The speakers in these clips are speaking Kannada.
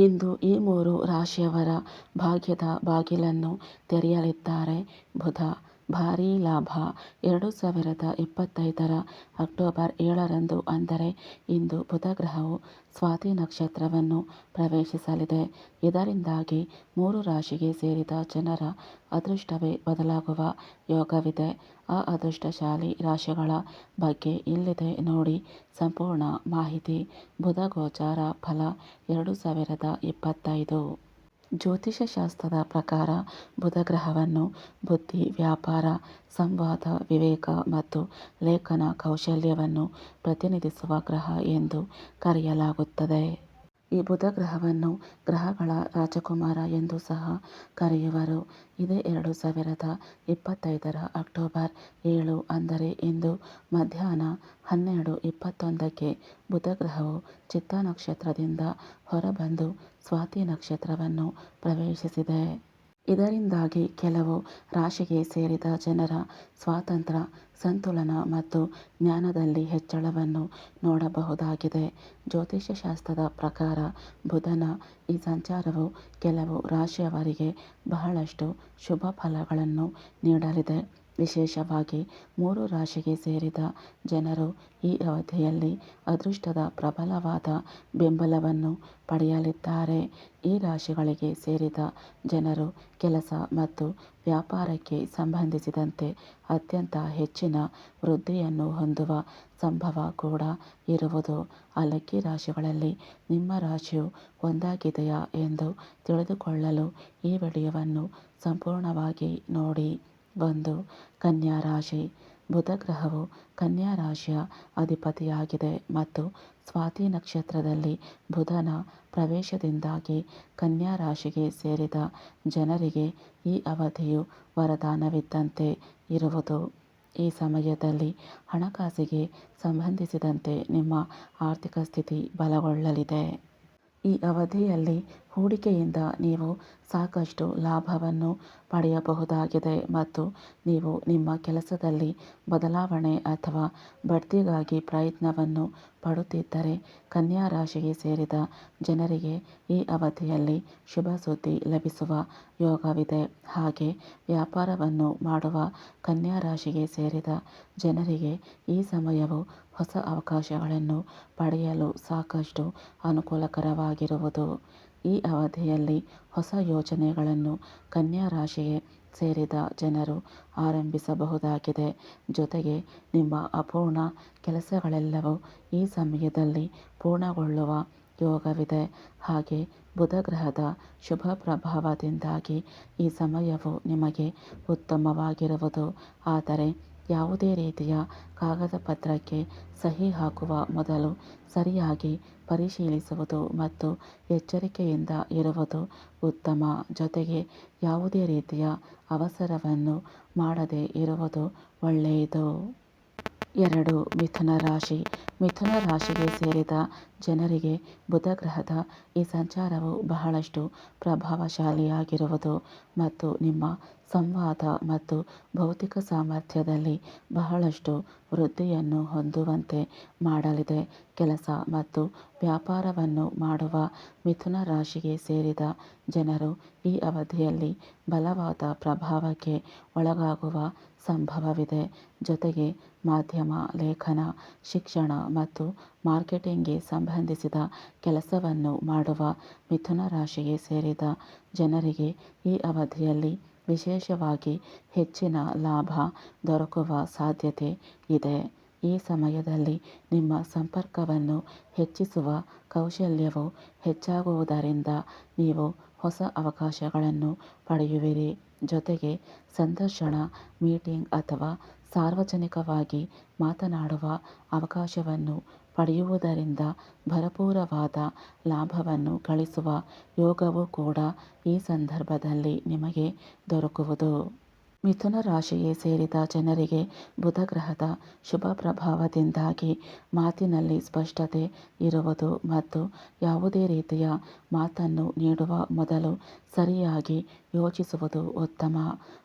ಇಂದು ಈ ಮೂರು ರಾಶಿಯವರ ಭಾಗ್ಯದ ಬಾಗಿಲನ್ನು ತೆರೆಯಲಿದ್ದಾರೆ ಬುಧ. ಭಾರೀ ಲಾಭ. ಎರಡು ಸಾವಿರದ ಇಪ್ಪತ್ತೈದರ ಅಕ್ಟೋಬರ್ ಏಳರಂದು ಅಂದರೆ ಇಂದು ಬುಧ ಗ್ರಹವು ಸ್ವಾತಿ ನಕ್ಷತ್ರವನ್ನು ಪ್ರವೇಶಿಸಲಿದೆ. ಇದರಿಂದಾಗಿ ಮೂರು ರಾಶಿಗೆ ಸೇರಿದ ಜನರ ಅದೃಷ್ಟವೇ ಬದಲಾಗುವ ಯೋಗವಿದೆ. ಆ ಅದೃಷ್ಟಶಾಲಿ ರಾಶಿಗಳ ಬಗ್ಗೆ ಇಲ್ಲಿದೆ ನೋಡಿ ಸಂಪೂರ್ಣ ಮಾಹಿತಿ. ಬುಧ ಗೋಚಾರ ಫಲ ಎರಡು ಸಾವಿರದ ಇಪ್ಪತ್ತೈದು. ಜ್ಯೋತಿಷ್ಯ ಶಾಸ್ತ್ರದ ಪ್ರಕಾರ ಬುಧ ಗ್ರಹವನ್ನು ಬುದ್ಧಿ, ವ್ಯಾಪಾರ, ಸಂವಾದ, ವಿವೇಕ ಮತ್ತು ಲೇಖನ ಕೌಶಲ್ಯವನ್ನು ಪ್ರತಿನಿಧಿಸುವ ಗ್ರಹ ಎಂದು ಕರೆಯಲಾಗುತ್ತದೆ. ಈ ಬುಧ ಗ್ರಹವನ್ನು ಗ್ರಹಗಳ ರಾಜಕುಮಾರ ಎಂದು ಸಹ ಕರೆಯುವರು. ಇದೇ ಎರಡು ಸಾವಿರದ ಇಪ್ಪತ್ತೈದರ ಅಕ್ಟೋಬರ್ ಏಳು ಅಂದರೆ ಇಂದು ಮಧ್ಯಾಹ್ನ ಹನ್ನೆರಡು ಇಪ್ಪತ್ತೊಂದಕ್ಕೆ ಬುಧ ಗ್ರಹವು ಚಿತ್ತ ನಕ್ಷತ್ರದಿಂದ ಹೊರಬಂದು ಸ್ವಾತಿ ನಕ್ಷತ್ರವನ್ನು ಪ್ರವೇಶಿಸಿದೆ. ಇದರಿಂದಾಗಿ ಕೆಲವು ರಾಶಿಗೆ ಸೇರಿದ ಜನರ ಸ್ವಾತಂತ್ರ್ಯ, ಸಂತುಲನ ಮತ್ತು ಜ್ಞಾನದಲ್ಲಿ ಹೆಚ್ಚಳವನ್ನು ನೋಡಬಹುದಾಗಿದೆ. ಜ್ಯೋತಿಷ್ಯ ಶಾಸ್ತ್ರದ ಪ್ರಕಾರ ಬುಧನ ಈ ಸಂಚಾರವು ಕೆಲವು ರಾಶಿಯವರಿಗೆ ಬಹಳಷ್ಟು ಶುಭ ಫಲಗಳನ್ನು ನೀಡಲಿದೆ. ವಿಶೇಷವಾಗಿ ಮೂರು ರಾಶಿಗೆ ಸೇರಿದ ಜನರು ಈ ಅವಧಿಯಲ್ಲಿ ಅದೃಷ್ಟದ ಪ್ರಬಲವಾದ ಬೆಂಬಲವನ್ನು ಪಡೆಯಲಿದ್ದಾರೆ. ಈ ರಾಶಿಗಳಿಗೆ ಸೇರಿದ ಜನರು ಕೆಲಸ ಮತ್ತು ವ್ಯಾಪಾರಕ್ಕೆ ಸಂಬಂಧಿಸಿದಂತೆ ಅತ್ಯಂತ ಹೆಚ್ಚಿನ ವೃದ್ಧಿಯನ್ನು ಹೊಂದುವ ಸಂಭವ ಕೂಡ ಇರುವುದು. ಅಲಕ್ಕಿ ರಾಶಿಗಳಲ್ಲಿ ನಿಮ್ಮ ರಾಶಿಯು ಒಂದಾಗಿದೆಯಾ ಎಂದು ತಿಳಿದುಕೊಳ್ಳಲು ಈ ವಿಡಿಯೋವನ್ನು ಸಂಪೂರ್ಣವಾಗಿ ನೋಡಿ. ಒಂದು ಕನ್ಯಾ ರಾಶಿ ಬುಧ ಗ್ರಹವು ಕನ್ಯಾ ರಾಶಿಯ ಅಧಿಪತಿಯಾಗಿದೆ ಮತ್ತು ಸ್ವಾತಿ ನಕ್ಷತ್ರದಲ್ಲಿ ಬುಧನ ಪ್ರವೇಶದಿಂದಾಗಿ ಕನ್ಯಾ ರಾಶಿಗೆ ಸೇರಿದ ಜನರಿಗೆ ಈ ಅವಧಿಯು ವರದಾನವಿದ್ದಂತೆ ಇರುವುದು. ಈ ಸಮಯದಲ್ಲಿ ಹಣಕಾಸಿಗೆ ಸಂಬಂಧಿಸಿದಂತೆ ನಿಮ್ಮ ಆರ್ಥಿಕ ಸ್ಥಿತಿ ಬಲಗೊಳ್ಳಲಿದೆ. ಈ ಅವಧಿಯಲ್ಲಿ ಹೂಡಿಕೆಯಿಂದ ನೀವು ಸಾಕಷ್ಟು ಲಾಭವನ್ನು ಪಡೆಯಬಹುದಾಗಿದೆ ಮತ್ತು ನೀವು ನಿಮ್ಮ ಕೆಲಸದಲ್ಲಿ ಬದಲಾವಣೆ ಅಥವಾ ಬಡ್ತಿಗಾಗಿ ಪ್ರಯತ್ನವನ್ನು ಪಡುತ್ತಿದ್ದರೆ ಕನ್ಯಾ ರಾಶಿಗೆ ಸೇರಿದ ಜನರಿಗೆ ಈ ಅವಧಿಯಲ್ಲಿ ಶುಭ ಸುದ್ದಿ ಲಭಿಸುವ ಯೋಗವಿದೆ. ಹಾಗೆ ವ್ಯಾಪಾರವನ್ನು ಮಾಡುವ ಕನ್ಯಾ ರಾಶಿಗೆ ಸೇರಿದ ಜನರಿಗೆ ಈ ಸಮಯವು ಹೊಸ ಅವಕಾಶಗಳನ್ನು ಪಡೆಯಲು ಸಾಕಷ್ಟು ಅನುಕೂಲಕರವಾಗಿರುವುದು. ಈ ಅವಧಿಯಲ್ಲಿ ಹೊಸ ಯೋಜನೆಗಳನ್ನು ಕನ್ಯಾ ರಾಶಿಗೆ ಸೇರಿದ ಜನರು ಆರಂಭಿಸಬಹುದಾಗಿದೆ. ಜೊತೆಗೆ ನಿಮ್ಮ ಅಪೂರ್ಣ ಕೆಲಸಗಳೆಲ್ಲವೂ ಈ ಸಮಯದಲ್ಲಿ ಪೂರ್ಣಗೊಳ್ಳುವ ಯೋಗವಿದೆ. ಹಾಗೆ ಬುಧ ಗ್ರಹದ ಶುಭ ಪ್ರಭಾವದಿಂದಾಗಿ ಈ ಸಮಯವು ನಿಮಗೆ ಉತ್ತಮವಾಗಿರುವುದು. ಆದರೆ ಯಾವುದೇ ರೀತಿಯ ಕಾಗದ ಪತ್ರಕ್ಕೆ ಸಹಿ ಹಾಕುವ ಮೊದಲು ಸರಿಯಾಗಿ ಪರಿಶೀಲಿಸುವುದು ಮತ್ತು ಎಚ್ಚರಿಕೆಯಿಂದ ಇರುವುದು ಉತ್ತಮ. ಜೊತೆಗೆ ಯಾವುದೇ ರೀತಿಯ ಅವಸರವನ್ನು ಮಾಡದೇ ಇರುವುದು ಒಳ್ಳೆಯದು. ಎರಡು, ಮಿಥುನ ರಾಶಿ. ಮಿಥುನ ರಾಶಿಗೆ ಸೇರಿದ ಜನರಿಗೆ ಬುಧ ಗ್ರಹದ ಈ ಸಂಚಾರವು ಬಹಳಷ್ಟು ಪ್ರಭಾವಶಾಲಿಯಾಗಿರುವುದು ಮತ್ತು ನಿಮ್ಮ ಸಂವಾದ ಮತ್ತು ಭೌತಿಕ ಸಾಮರ್ಥ್ಯದಲ್ಲಿ ಬಹಳಷ್ಟು ವೃದ್ಧಿಯನ್ನು ಹೊಂದುವಂತೆ ಮಾಡಲಿದೆ. ಕೆಲಸ ಮತ್ತು ವ್ಯಾಪಾರವನ್ನು ಮಾಡುವ ಮಿಥುನ ರಾಶಿಗೆ ಸೇರಿದ ಜನರು ಈ ಅವಧಿಯಲ್ಲಿ ಬಲವಾದ ಪ್ರಭಾವಕ್ಕೆ ಒಳಗಾಗುವ ಸಂಭವವಿದೆ. ಜೊತೆಗೆ ಮಾಧ್ಯಮ, ಲೇಖನ, ಶಿಕ್ಷಣ ಮತ್ತು ಮಾರ್ಕೆಟಿಂಗ್ಗೆ ಸಂಬಂಧಿಸಿದ ಕೆಲಸವನ್ನು ಮಾಡುವ ಮಿಥುನ ರಾಶಿಗೆ ಸೇರಿದ ಜನರಿಗೆ ಈ ಅವಧಿಯಲ್ಲಿ ವಿಶೇಷವಾಗಿ ಹೆಚ್ಚಿನ ಲಾಭ ದೊರಕುವ ಸಾಧ್ಯತೆ ಇದೆ. ಈ ಸಮಯದಲ್ಲಿ ನಿಮ್ಮ ಸಂಪರ್ಕವನ್ನು ಹೆಚ್ಚಿಸುವ ಕೌಶಲ್ಯವು ಹೆಚ್ಚಾಗುವುದರಿಂದ ನೀವು ಹೊಸ ಅವಕಾಶಗಳನ್ನು ಪಡೆಯುವಿರಿ. ಜೊತೆಗೆ ಸಂದರ್ಶನ, ಮೀಟಿಂಗ್ ಅಥವಾ ಸಾರ್ವಜನಿಕವಾಗಿ ಮಾತನಾಡುವ ಅವಕಾಶವನ್ನು ಪಡೆಯುವುದರಿಂದ ಭರಪೂರವಾದ ಲಾಭವನ್ನು ಗಳಿಸುವ ಯೋಗವೂ ಕೂಡ ಈ ಸಂದರ್ಭದಲ್ಲಿ ನಿಮಗೆ ದೊರಕುವುದು. ಮಿಥುನ ರಾಶಿಗೆ ಸೇರಿದ ಜನರಿಗೆ ಬುಧ ಗ್ರಹದ ಶುಭ ಪ್ರಭಾವದಿಂದಾಗಿ ಮಾತಿನಲ್ಲಿ ಸ್ಪಷ್ಟತೆ ಇರುವುದು ಮತ್ತು ಯಾವುದೇ ರೀತಿಯ ಮಾತನ್ನು ನೀಡುವ ಮೊದಲು ಸರಿಯಾಗಿ ಯೋಚಿಸುವುದು ಉತ್ತಮ.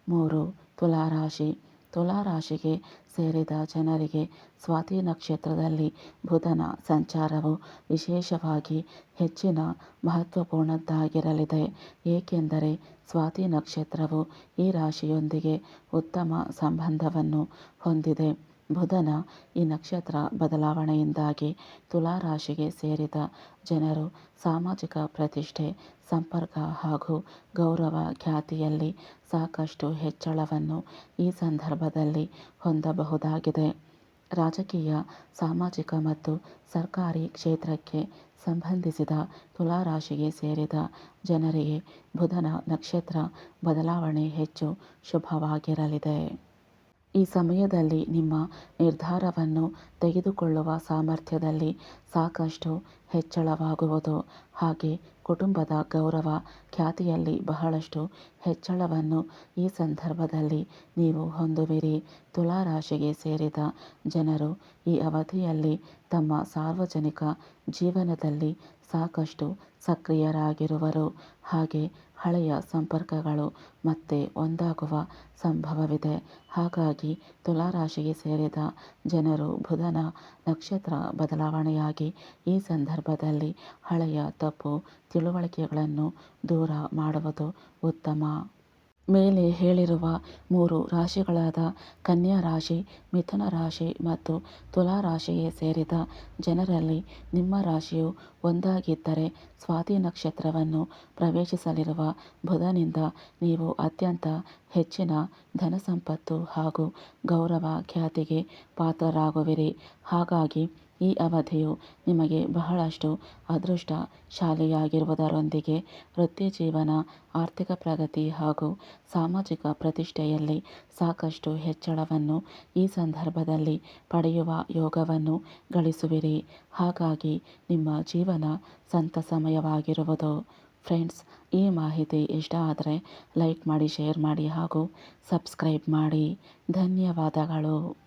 ಮೂರು, ತುಲಾರಾಶಿ. ತುಲಾ ರಾಶಿಗೆ ಸೇರಿದ ಜನರಿಗೆ ಸ್ವಾತಿ ನಕ್ಷತ್ರದಲ್ಲಿ ಬುಧನ ಸಂಚಾರವು ವಿಶೇಷವಾಗಿ ಹೆಚ್ಚಿನ ಮಹತ್ವಪೂರ್ಣದ್ದಾಗಿರಲಿದೆ. ಏಕೆಂದರೆ ಸ್ವಾತಿ ನಕ್ಷತ್ರವು ಈ ರಾಶಿಯೊಂದಿಗೆ ಉತ್ತಮ ಸಂಬಂಧವನ್ನು ಹೊಂದಿದೆ. ಬುಧನ ಈ ನಕ್ಷತ್ರ ಬದಲಾವಣೆಯಿಂದಾಗಿ ತುಲಾ ರಾಶಿಗೆ ಸೇರಿದ ಜನರು ಸಾಮಾಜಿಕ ಪ್ರತಿಷ್ಠೆ, ಸಂಪರ್ಕ ಹಾಗೂ ಗೌರವ ಖ್ಯಾತಿಯಲ್ಲಿ ಸಾಕಷ್ಟು ಹೆಚ್ಚಳವನ್ನು ಈ ಸಂದರ್ಭದಲ್ಲಿ ಹೊಂದಬಹುದಾಗಿದೆ. ರಾಜಕೀಯ, ಸಾಮಾಜಿಕ ಮತ್ತು ಸರ್ಕಾರಿ ಕ್ಷೇತ್ರಕ್ಕೆ ಸಂಬಂಧಿಸಿದ ತುಲಾ ರಾಶಿಗೆ ಸೇರಿದ ಜನರಿಗೆ ಬುಧನ ನಕ್ಷತ್ರ ಬದಲಾವಣೆ ಹೆಚ್ಚು ಶುಭವಾಗಿರಲಿದೆ. ಈ ಸಮಯದಲ್ಲಿ ನಿಮ್ಮ ನಿರ್ಧಾರವನ್ನು ತೆಗೆದುಕೊಳ್ಳುವ ಸಾಮರ್ಥ್ಯದಲ್ಲಿ ಸಾಕಷ್ಟು ಹೆಚ್ಚಳವಾಗುವುದು. ಹಾಗೆ ಕುಟುಂಬದ ಗೌರವ ಖ್ಯಾತಿಯಲ್ಲಿ ಬಹಳಷ್ಟು ಹೆಚ್ಚಳವನ್ನು ಈ ಸಂದರ್ಭದಲ್ಲಿ ನೀವು ಹೊಂದುವಿರಿ. ತುಲಾರಾಶಿಗೆ ಸೇರಿದ ಜನರು ಈ ಅವಧಿಯಲ್ಲಿ ತಮ್ಮ ಸಾರ್ವಜನಿಕ ಜೀವನದಲ್ಲಿ ಸಾಕಷ್ಟು ಸಕ್ರಿಯರಾಗಿರುವರು. ಹಾಗೆ ಹಳೆಯ ಸಂಪರ್ಕಗಳು ಮತ್ತೆ ಒಂದಾಗುವ ಸಂಭವವಿದೆ. ಹಾಗಾಗಿ ತುಲಾರಾಶಿಗೆ ಸೇರಿದ ಜನರು ಬುಧನ ನಕ್ಷತ್ರ ಬದಲಾವಣೆಯಾಗಿ ಈ ಸಂದರ್ಭದಲ್ಲಿ ಹಳೆಯ ತಪ್ಪು ತಿಳುವಳಿಕೆಗಳನ್ನು ದೂರ ಮಾಡುವುದು ಉತ್ತಮ. ಮೇಲೆ ಹೇಳಿರುವ ಮೂರು ರಾಶಿಗಳಾದ ಕನ್ಯಾ ರಾಶಿ, ಮಿಥುನ ರಾಶಿ ಮತ್ತು ತುಲಾ ರಾಶಿಗೆ ಸೇರಿದ ಜನರಲ್ಲಿ ನಿಮ್ಮ ರಾಶಿಯು ಒಂದಾಗಿದ್ದರೆ ಸ್ವಾತಿ ನಕ್ಷತ್ರವನ್ನು ಪ್ರವೇಶಿಸಲಿರುವ ಬುಧನಿಂದ ನೀವು ಅತ್ಯಂತ ಹೆಚ್ಚಿನ ಧನಸಂಪತ್ತು ಹಾಗೂ ಗೌರವ ಖ್ಯಾತಿಗೆ ಪಾತ್ರರಾಗುವಿರಿ. ಹಾಗಾಗಿ ಈ ಅವಧಿಯು ನಿಮಗೆ ಬಹಳಷ್ಟು ಅದೃಷ್ಟ ಶಾಲಿಯಾಗಿರುವುದರೊಂದಿಗೆ ವೃತ್ತಿಜೀವನ ಆರ್ಥಿಕ ಪ್ರಗತಿ ಹಾಗೂ ಸಾಮಾಜಿಕ ಪ್ರತಿಷ್ಠೆಯಲ್ಲಿ ಸಾಕಷ್ಟು ಹೆಚ್ಚಳವನ್ನು ಈ ಸಂದರ್ಭದಲ್ಲಿ ಪಡೆಯುವ ಯೋಗವನ್ನು ಗಳಿಸುವಿರಿ. ಹಾಗಾಗಿ ನಿಮ್ಮ ಜೀವನ ಸಂತಸಮಯವಾಗಿರುವುದು. ಫ್ರೆಂಡ್ಸ್, ಈ ಮಾಹಿತಿ ಇಷ್ಟ ಆದರೆ ಲೈಕ್ ಮಾಡಿ, ಶೇರ್ ಮಾಡಿ ಹಾಗೂ ಸಬ್ಸ್ಕ್ರೈಬ್ ಮಾಡಿ. ಧನ್ಯವಾದಗಳು.